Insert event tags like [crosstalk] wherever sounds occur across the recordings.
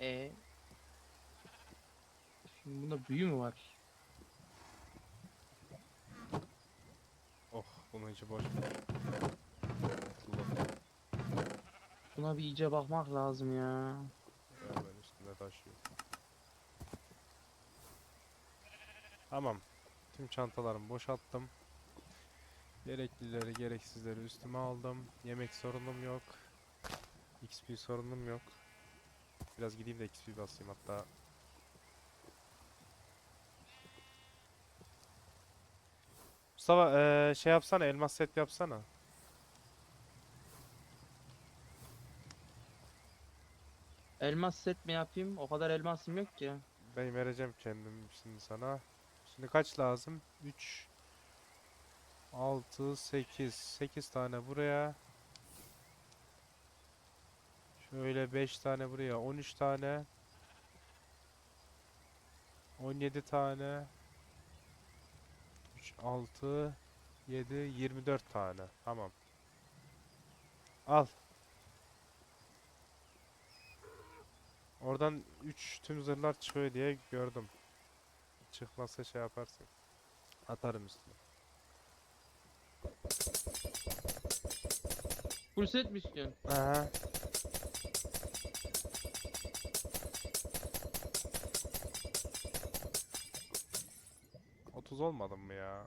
E. Şimdi bunda büyü mü var? Oh bunun içi boş. Buna bir iyice bakmak lazım ya. Ya ben üstünde taşıyor. Tamam. Tüm çantalarımı boşalttım. Gereklileri gereksizleri üstüme aldım. Yemek sorunum yok. XP sorunum yok. Biraz gideyim de XP basayım hatta. Mustafa eee, şey yapsana elmas set yapsana. Elmas set mi yapayım? O kadar elmasım yok ki. Ben vereceğim kendim şimdi sana. Şimdi kaç lazım? 3 6 8 8 tane buraya. Şöyle 5 tane buraya. 13 tane. 17 tane. 3 6 7 24 tane. Tamam. Al. Oradan 3 tüm zırhlar çıkıyor diye gördüm. Çıkmazsa şey yaparsın. Atarım üstüne. Full set mi istiyorsun? Aha. Olmadım mı ya?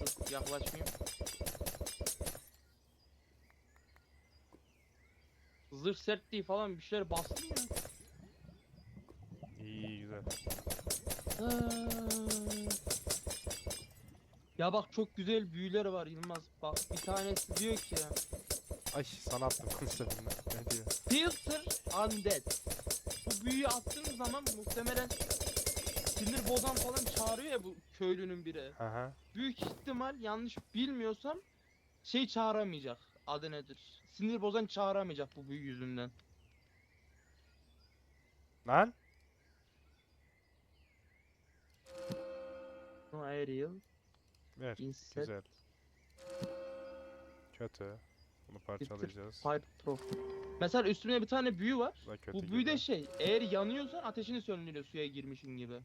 Dur yaklaşmayayım. Zırh sertliği falan bir şeyler bastım ya. İyi güzel. Ya bak çok güzel büyüler var Yılmaz. Bak bir tanesi diyor ki Ay sana attım konuşlarını. Ne diyor? Filter Undead. Bu büyüyü attığın zaman muhtemelen sinir bozan falan çağırıyor ya bu köylünün biri. Aha. Büyük ihtimal yanlış bilmiyorsam şey çağıramayacak. Adı nedir? Sinir bozan çağıramayacak bu büyü yüzünden. Lan? Aerial, Ver. insect, Güzel. Kötü. Bunu parçalayacağız. Mesela üstüne bir tane büyü var. Bu da kötü Bu büyü de gibi. şey, eğer yanıyorsan ateşini söndürüyor suya girmişin gibi.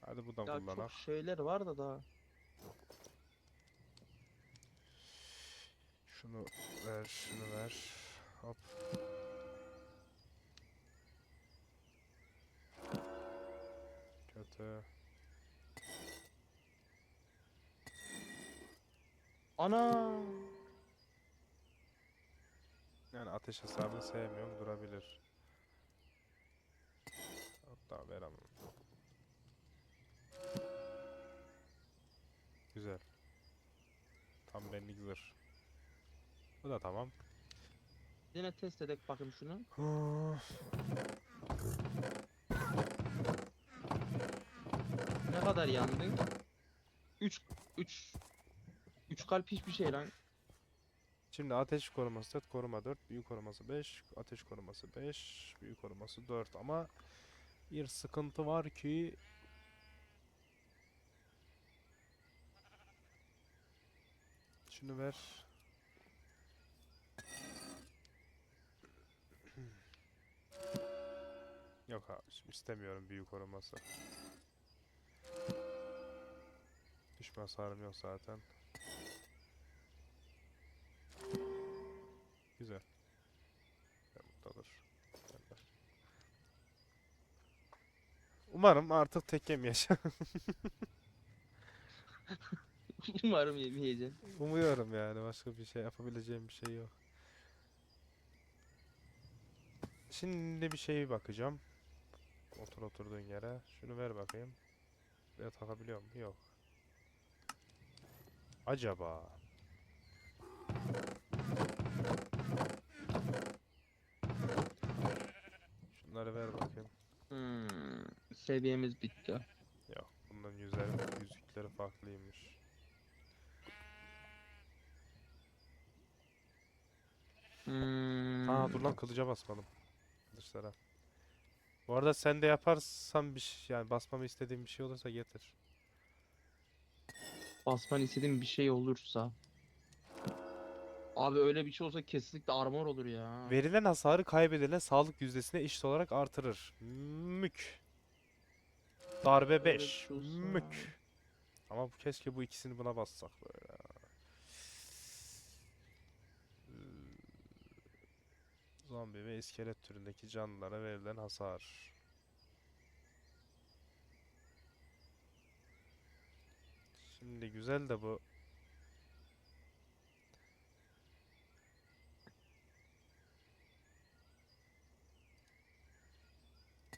Hadi bu da Ya kullanak. çok şeyler var da daha. Şunu ver, şunu ver. Hop. Kötü. Ana! Yani ateş hesabını sevmiyorum, durabilir. Hatta ver ama. Güzel. Tam benlik zırh. Bu da tamam. Yine test edek bakayım şunu. Ne kadar yandın? 3 3 3 kalp hiçbir şey lan. Şimdi ateş koruması 4, koruma 4, büyü koruması 5, ateş koruması 5, büyü koruması 4 ama bir sıkıntı var ki Şunu ver. [clears throat] Yok abi istemiyorum büyü koruması. Düşman hasarım yok zaten. Güzel. Mutludur. Umarım artık tek yemeyeceğim. [laughs] Umarım yemeyeceksin. Umuyorum yani başka bir şey yapabileceğim bir şey yok. Şimdi bir şeye bakacağım. Otur oturduğun yere. Şunu ver bakayım. Buraya takabiliyor mu? Yok. Acaba Şunları ver bakayım. Hmm, seviyemiz bitti. Yok. Bundan yüzleri, yüzükleri farklıymış. Hmm. Aa dur lan kılıca basmadım. Kılıçlara. Bu arada sen de yaparsan bir şey yani basmamı istediğin bir şey olursa getir. basman istediğim bir şey olursa. Abi öyle bir şey olsa kesinlikle armor olur ya. Verilen hasarı kaybedilen sağlık yüzdesine eşit olarak artırır. Mük. Darbe Öyle bir 5. şey olsa- Mük. Ama bu- keşke bu ikisini buna bassak böyle. Zombi ve iskelet türündeki canlılara verilen hasar. Şimdi güzel de bu.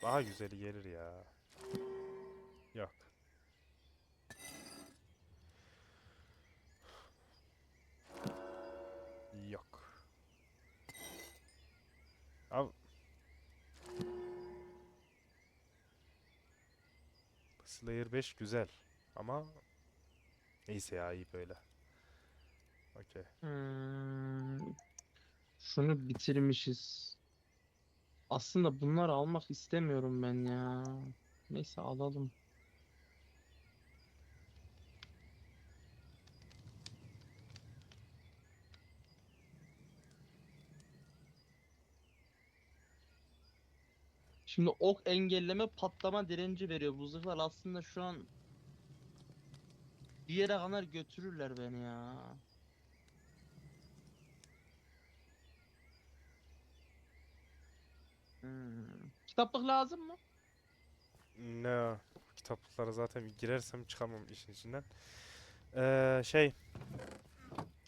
Daha güzeli gelir ya. Yok. Yok. Abi. Slayer 5 güzel ama neyse ya iyi böyle. Okey. Hmm, şunu bitirmişiz. Aslında bunları almak istemiyorum ben ya. Neyse alalım. Şimdi ok engelleme patlama direnci veriyor. Bu zırhlar aslında şu an bir yere kadar götürürler beni ya. Hmm. Kitaplık lazım mı? Ne kitaplıklara zaten girersem çıkamam işin içinden. Ee, şey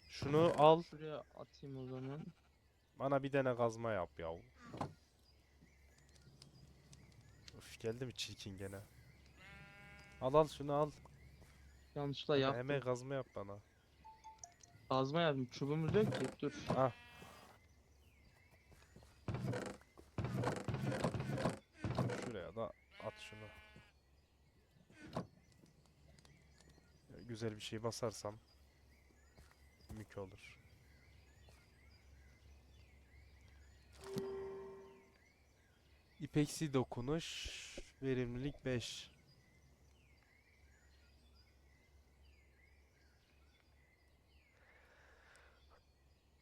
şunu al Şuraya atayım o zaman. bana bir tane kazma yap ya. Üf geldi mi çirkin gene. Al al şunu al. Yanlışlıkla Hemen, yaptım. hemen kazma yap bana. Kazma yaptım. Çubuğumuz yok ki. Dur. Ah. Şuraya da at şunu. Güzel bir şey basarsam mük olur. İpeksi dokunuş, verimlilik 5.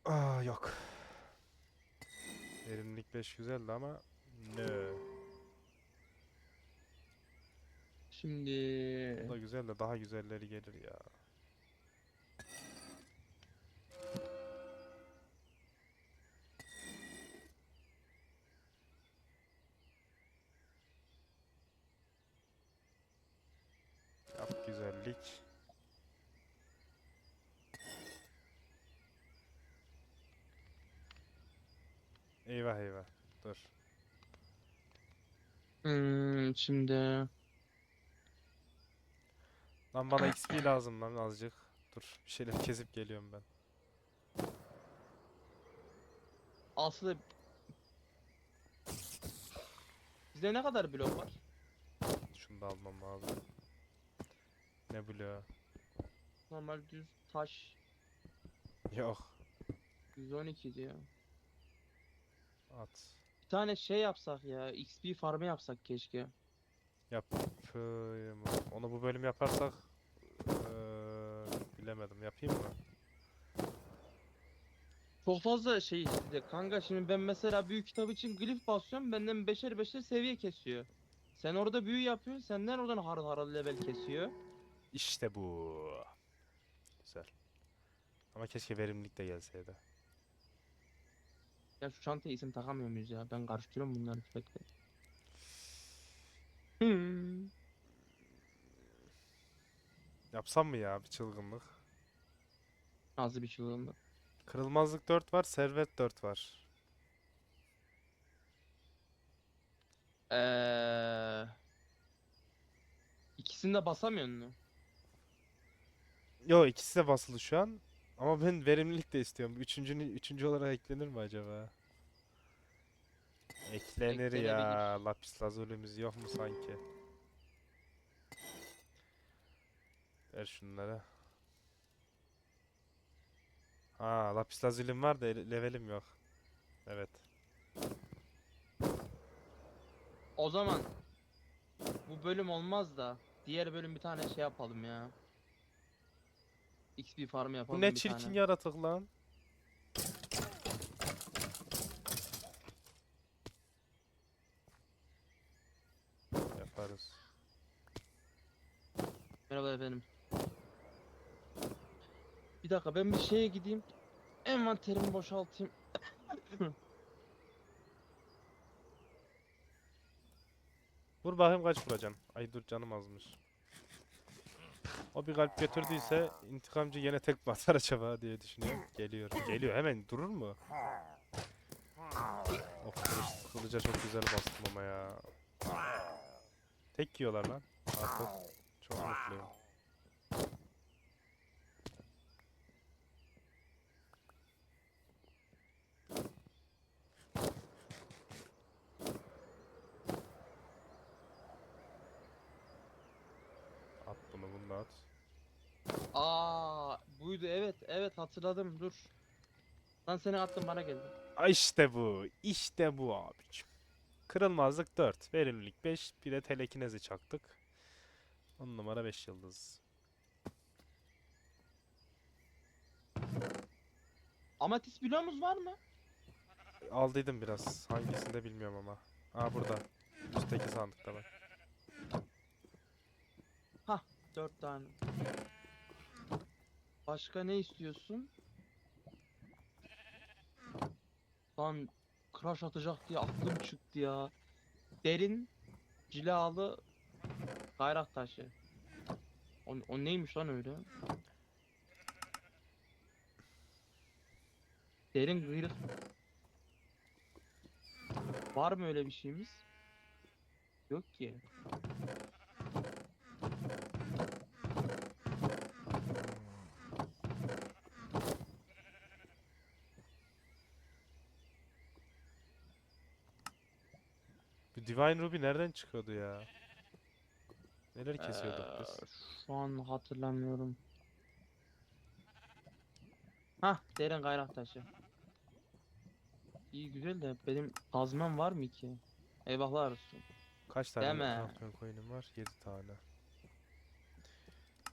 Aa yok. Verimlilik 5 güzeldi ama ne? Şimdi Bu da güzel de daha güzelleri gelir ya. Yap güzellik. Eyvah eyvah. Dur. hmm, şimdi Lan bana XP lazım lan azıcık. Dur bir şeyler kesip geliyorum ben. aslında Bizde ne kadar blok var? Şunu da almam lazım. Ne bloğu? Normal düz taş Yok. 112 diyor. At. Bir tane şey yapsak ya. XP farmı yapsak keşke. Yapayım. Onu bu bölüm yaparsak eee, bilemedim. Yapayım mı? Çok fazla şey işte kanka şimdi ben mesela büyü kitabı için glif basıyorum benden beşer beşer seviye kesiyor. Sen orada büyü yapıyorsun senden oradan harıl harıl level kesiyor. İşte bu. Güzel. Ama keşke verimlilik de gelseydi. Ya şu çantaya isim takamıyor muyuz ya? Ben karıştırıyorum bunları sürekli. [laughs] Hmm. Yapsam mı ya bir çılgınlık? Nazlı bir çılgınlık. Kırılmazlık 4 var, servet 4 var. Eee... İkisini de basamıyorsun mu? Yo ikisi de basılı şu an. Ama ben verimlilik de istiyorum. Üçüncünü, üçüncü olarak eklenir mi acaba? Eklenir ya. Lapis lazulimiz yok mu sanki? Ver şunları. Ha, lapis lazulim var da levelim yok. Evet. O zaman bu bölüm olmaz da diğer bölüm bir tane şey yapalım ya. XP farmı Bu yapalım ne bir çirkin tane. yaratık lan. Bir dakika ben bir şeye gideyim. Envanterimi boşaltayım. [coughs] Vur bakayım kaç vuracaksın. Ay dur canım azmış. O bir kalp götürdüyse intikamcı yine tek basar acaba diye düşünüyorum. Geliyor. Geliyor hemen durur mu? Of kılıç, kılıca çok güzel bastım ama ya. Tek yiyorlar lan. Artık çok mutluyum. At bunu bunu da at. Aa, buydu evet evet hatırladım dur. Lan seni attım bana geldi. İşte bu. işte bu abicim. Kırılmazlık 4. Verimlilik 5. Bir de telekinezi çaktık. 10 numara 5 yıldız. Amatis bloğumuz var mı? Aldıydım biraz. Hangisinde bilmiyorum ama. Aa burada. Üstteki sandıkta bak. Dört tane. Başka ne istiyorsun? Lan crash atacak diye aklım çıktı ya. Derin cilalı gayrak taşı. O, o neymiş lan öyle? Derin gıyrık. Var mı öyle bir şeyimiz? Yok ki. Divine Ruby nereden çıkıyordu ya? Neler kesiyorduk Eee, biz? Şu an hatırlamıyorum. Hah, derin gayrak taşı. İyi güzel de benim kazmam var mı ki? Eyvahlar olsun. Kaç tane Deme. Champion coin'im var? 7 tane.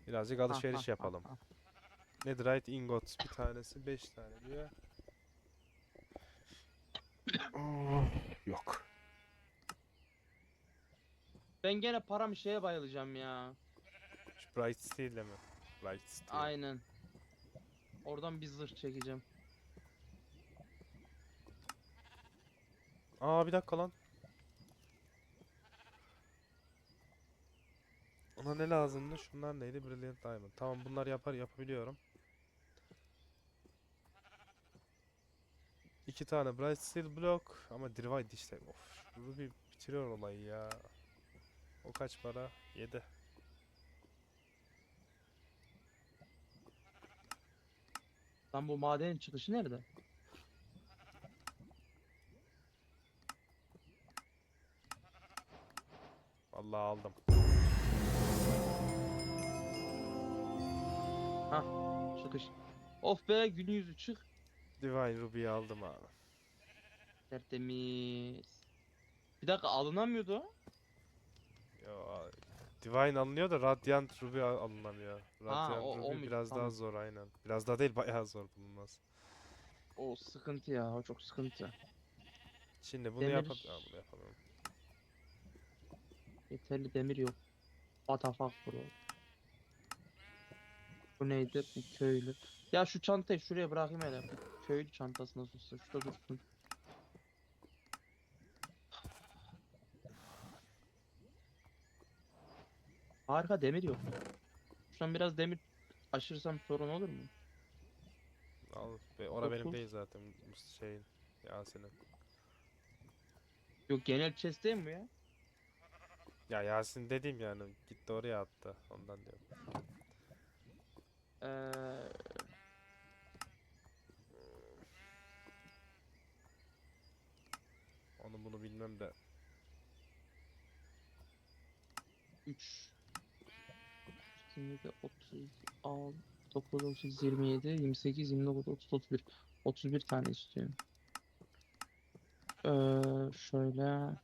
Birazcık Ha, alışveriş ha, ha, yapalım. ha. Netherite ingot bir tanesi 5 tane diyor. Oh, [coughs] Yok. Ben gene param şeye bayılacağım ya. Şu Bright Steel'le mi? Bright Steel. Aynen. Oradan bir zırh çekeceğim. Aa bir dakika lan. Ona ne lazımdı? Şunlar neydi? Brilliant Diamond. Tamam bunlar yapar yapabiliyorum. İki tane Bright Steel Block ama Divide işte. Of, Ruby bitiriyor olayı ya. O kaç para? 7. Lan bu madenin çıkışı nerede? Vallahi aldım. Çıkış. Of be gün yüzü çık. Divine Ruby'yi aldım abi. Tertemiz. Bir dakika alınamıyordu o. Yo, Divine alınıyor da Radiant Ruby al- alınamıyor. Radiant o- o Ruby muydu? biraz daha Tamam. zor aynen. Biraz daha değil bayağı zor bulunmaz. O sıkıntı ya, o çok sıkıntı. Şimdi bunu Demir- yapab Aa, bunu yapamıyorum. Yeterli demir yok. Batafak bro. Bu neydi? Bir köylü. Ya şu çantayı şuraya bırakayım hele. Köylü çantası nasıl olsa şurada dursun. Harika demir yok. Şuradan biraz demir aşırırsam sorun olur mu? Al. Be, ora benim değil zaten bu şeyin Yasin'in. Yok genel chest değil mi bu ya? Ya Yasin dediğim yani gitti oraya attı ondan diyorum. Ee, Onu bunu bilmem de 3 27 36 9 30 27 28 29 30 31 31 tane istiyorum. Ee, şöyle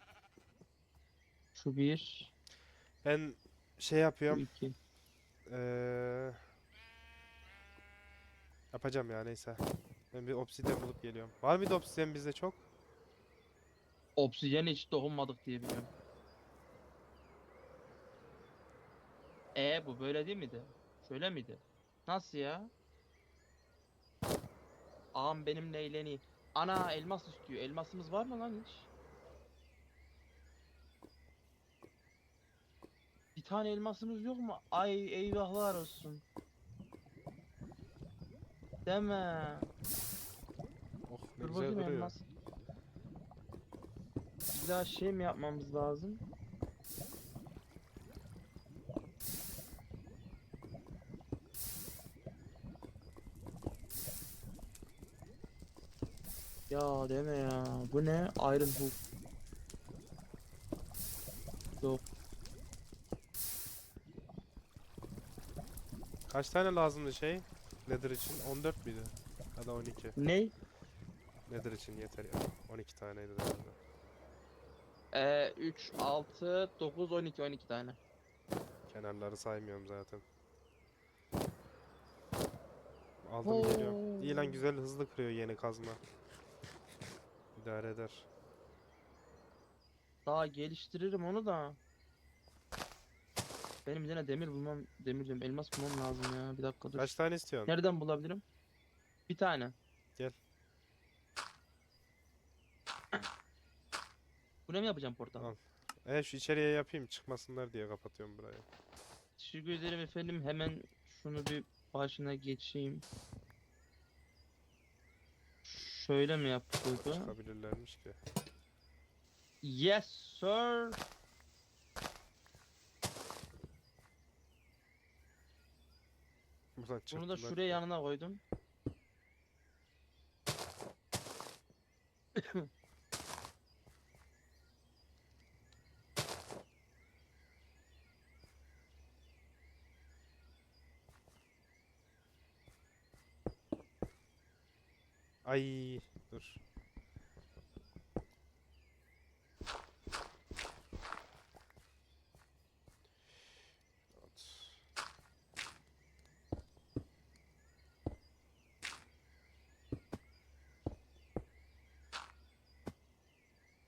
şu bir ben şey şu yapıyorum iki eee Yapacağım ya neyse. Ben bir obsidyen bulup geliyorum. Var mıydı obsidyen bizde çok? Obsidyen hiç dokunmadık diye biliyorum. E bu böyle değil miydi? Şöyle miydi? Nasıl ya? Ağam benimle eğleni. Ana elmas istiyor. Elmasımız var mı lan hiç? Bir tane elmasımız yok mu? Ay eyvahlar olsun. Deme. Oh ne Dur güzel bakayım duruyor. elmas. Bir daha şey mi yapmamız lazım? Ya deme ya. Bu ne? Iron Hook. Yok. Kaç tane lazımdı şey? Nether için 14 müydü? Ya da 12. Ne? Nether için yeter ya. 12 taneydi herhalde. Ee, 3, 6, 9, 12, 12 tane. Kenarları saymıyorum zaten. Aldım geliyorum. İyi lan güzel hızlı kırıyor yeni kazma. İdare eder. Daha geliştiririm onu da. Benim yine demir bulmam, demir diyorum, elmas bulmam lazım ya. Bir dakika dur. Kaç tane istiyorsun? Nereden bulabilirim? Bir tane. Gel. Bu ne mi yapacağım portal? Al. E şu içeriye yapayım çıkmasınlar diye kapatıyorum burayı. Teşekkür ederim efendim. Hemen şunu bir başına geçeyim. Şöyle mi yapıyordu? Çıkabilirlermiş ki. Yes sir. Buradan Bunu da şuraya yanına koydum. Ay dur.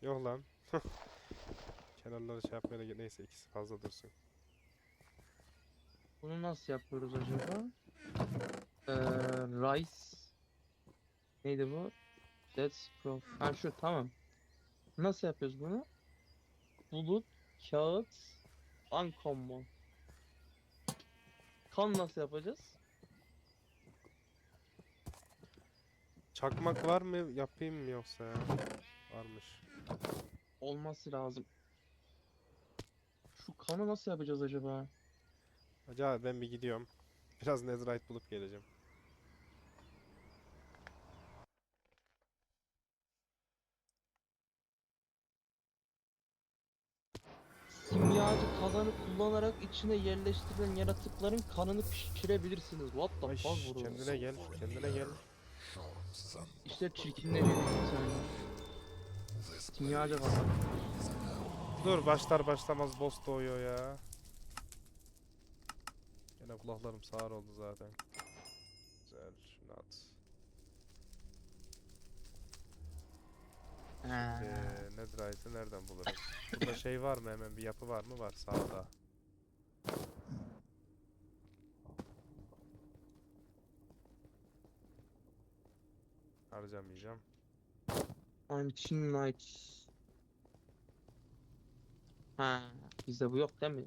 Yok lan. [laughs] Kenarları şey yapmaya gerek- neyse ikisi fazla dursun. Bunu nasıl yapıyoruz acaba? Ee, rice. Neydi bu? That's pro. Ha şu tamam. Nasıl yapıyoruz bunu? Bulut, kağıt, uncommon. Kan nasıl yapacağız? Çakmak var mı? Yapayım mı yoksa ya? Varmış. Olması lazım. Şu kanı nasıl yapacağız acaba? Acaba ben bir gidiyorum. Biraz netherite bulup geleceğim. Simyacı kazanı kullanarak içine yerleştirilen yaratıkların kanını pişirebilirsiniz. What the Ay, fuck bro? kendine gel, kendine gel. İşte çirkinleşiyor tane. Simyacı kazan. Dur başlar başlamaz boss doğuyor ya. Gene kulaklarım sağır oldu zaten. Güzel, şunu at. Ee, netherite'ı nereden buluruz? Burada şey var mı hemen bir yapı var mı? Var sağda. Harcamayacağım. Ancient Knight. Ha, bizde bu yok değil mi?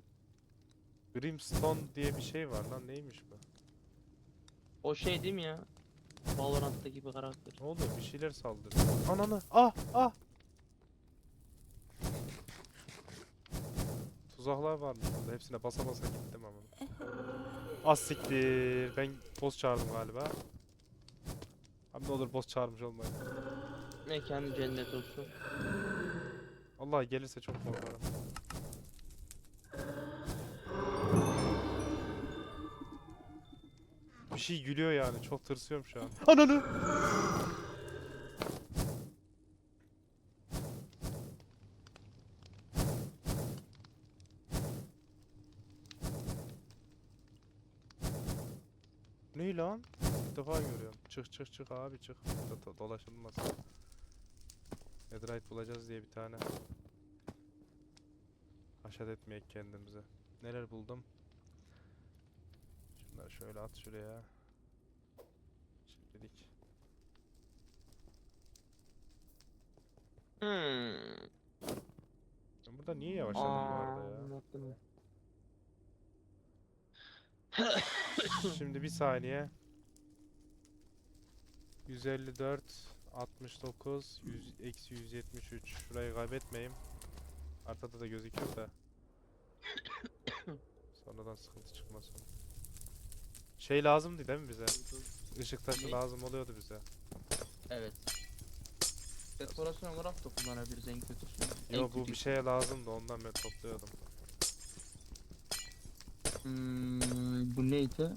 Brimstone diye bir şey var lan neymiş bu? O şey değil mi ya? Valorant'taki bir karakter. Ne oluyor? Bir şeyler saldırıyor. Ananı! Ah! Ah! Tuzaklar varmış burada. Hepsine basa basa gittim ama. [laughs] Az siktir. Ben boss çağırdım galiba. Abi ne olur boss çağırmış olmayın. Mekanı cennet olsun. Allah gelirse çok korkarım. Şey gülüyor yani. Çok tırsıyorum şu an. Ananı! Ne lan? ilk defa görüyorum. Çık çık çık abi çık. Burada do- dolaşılmaz. Netherite bulacağız diye bir tane. Haşat etmeyek kendimize. Neler buldum? Şunları şöyle at şuraya. Şimdilik. Hmm. Ben burada niye yavaşladım bu arada ya? Şimdi bir saniye. 154 69 100 eksi 173 şurayı kaybetmeyeyim. Arkada da gözüküyor da. Sonradan sıkıntı çıkmasın. Şey lazımdı değil mi bize? Işık taşı Ne? lazım oluyordu bize. Evet. Dekorasyon olarak da kullanabiliriz en kötüsü. En Yo bu bir kötüsü. şeye lazımdı ondan ben topluyordum. Hmm, bu neydi?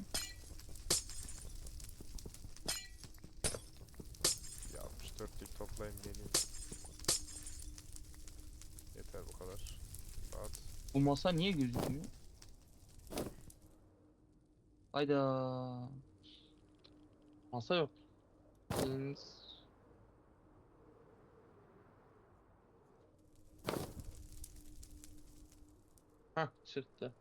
Bir 64'lük toplayayım geleyim. Yeter bu kadar. Rahat. Bu masa niye gözükmüyor? Hayda. Masa yok. Ins. Hah çıktı.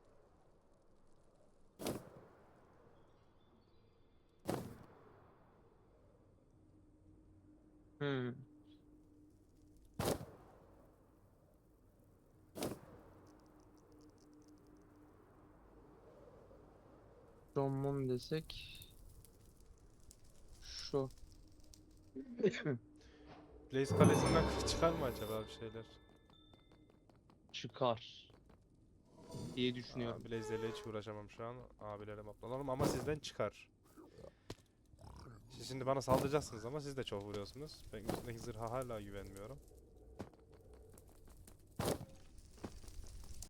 Hmm. Rommum desek şu. [laughs] Blaze kalesinden çıkar mı acaba bir şeyler? Çıkar diye düşünüyorum. Aa, Blaze ile hiç uğraşamam şu an. Abilere maplanalım ama sizden çıkar. Siz şimdi bana saldıracaksınız ama siz de çok vuruyorsunuz. Ben üstündeki zırha hala güvenmiyorum.